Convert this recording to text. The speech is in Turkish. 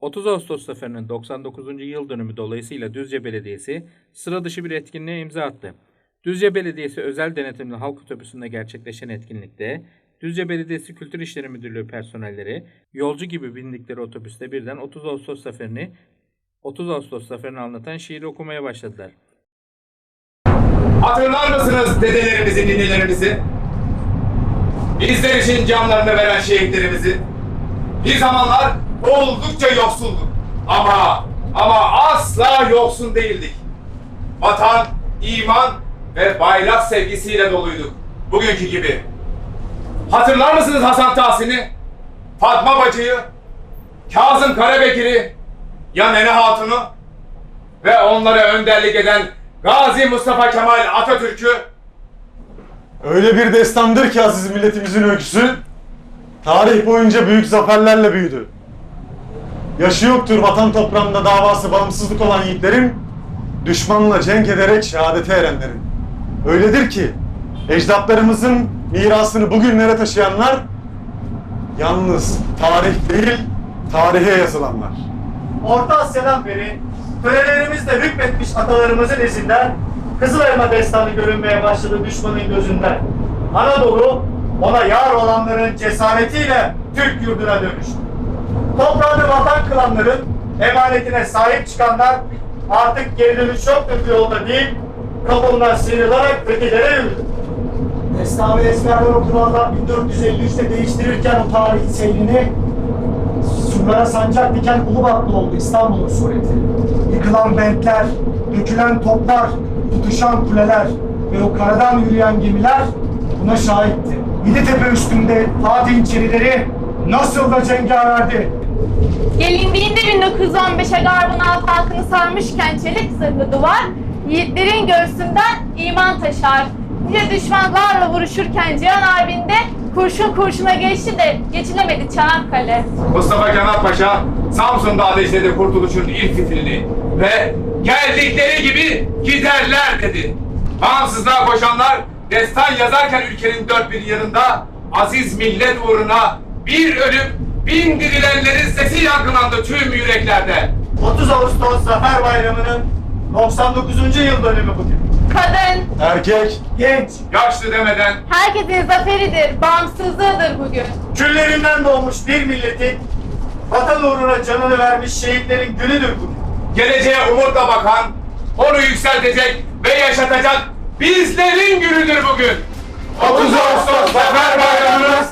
30 Ağustos Zaferi'nin 99. yıl dönümü dolayısıyla Düzce Belediyesi sıra dışı bir etkinliğe imza attı. Düzce Belediyesi özel denetimli halk otobüsünde gerçekleşen etkinlikte Düzce Belediyesi Kültür İşleri Müdürlüğü personelleri yolcu gibi bindikleri otobüste birden 30 Ağustos Zaferi'ni 30 Ağustos Zaferi'ni anlatan şiiri okumaya başladılar. Hatırlar mısınız dedelerimizi, ninelerimizi? Bizler için canlarını veren şehitlerimizi. Bir zamanlar oldukça yoksulduk. Ama, ama asla yoksun değildik. Vatan, iman ve bayrak sevgisiyle doluyduk. Bugünkü gibi. Hatırlar mısınız Hasan Tahsin'i? Fatma Bacı'yı? Kazım Karabekir'i? Ya Nene Hatun'u? ve onlara önderlik eden Gazi Mustafa Kemal Atatürk'ü Öyle bir destandır ki aziz milletimizin öyküsü, tarih boyunca büyük zaferlerle büyüdü. Yaşı yoktur vatan toprağında davası bağımsızlık olan yiğitlerin, düşmanla cenk ederek şehadete erenlerin. Öyledir ki, ecdatlarımızın mirasını bugünlere taşıyanlar, yalnız tarih değil, tarihe yazılanlar. Orta Asya'dan beri törelerimizle hükmetmiş atalarımızın izinden Kızıl destanı görünmeye başladı düşmanın gözünden. Anadolu ona yar olanların cesaretiyle Türk yurduna dönüştü. Toprağını vatan kılanların emanetine sahip çıkanlar artık geri dönüş yoktur bu yolda değil, kapından sıyrılarak fethihlere yürüdü. Destanı ezberler okulanlar 1453'te değiştirirken o tarihin seyrini Surlara sancak diken Ulubatlı oldu İstanbul'un sureti. Yıkılan bentler, dökülen toplar, tutuşan kuleler ve o karadan yürüyen gemiler buna şahitti. Yeditepe üstünde Fatih'in çerileri nasıl da cengaverdi. Gelindiğinde 1915'e garbın alt halkını sarmışken çelik zırhlı duvar, yiğitlerin göğsünden iman taşar. Nice düşmanlarla vuruşurken Cihan Harbi'nde kurşun kurşuna geçti de geçilemedi Çanakkale. Mustafa Kemal Paşa Samsun'da ateşledi kurtuluşun ilk fitilini ve geldikleri gibi giderler dedi. Bağımsızlığa koşanlar destan yazarken ülkenin dört bir yanında aziz millet uğruna bir ölüp bin dirilenlerin sesi yankılandı tüm yüreklerde. 30 Ağustos Zafer Bayramı'nın 99. yıl dönümü bugün. Kadın, Erkek, Genç, Yaşlı demeden herkesin zaferidir, bağımsızlığıdır bugün. küllerinden doğmuş bir milletin vatan uğruna canını vermiş şehitlerin günüdür bugün. geleceğe umutla bakan, onu yükseltecek ve yaşatacak bizlerin günüdür bugün. 30 Ağustos Zafer Bayramınız.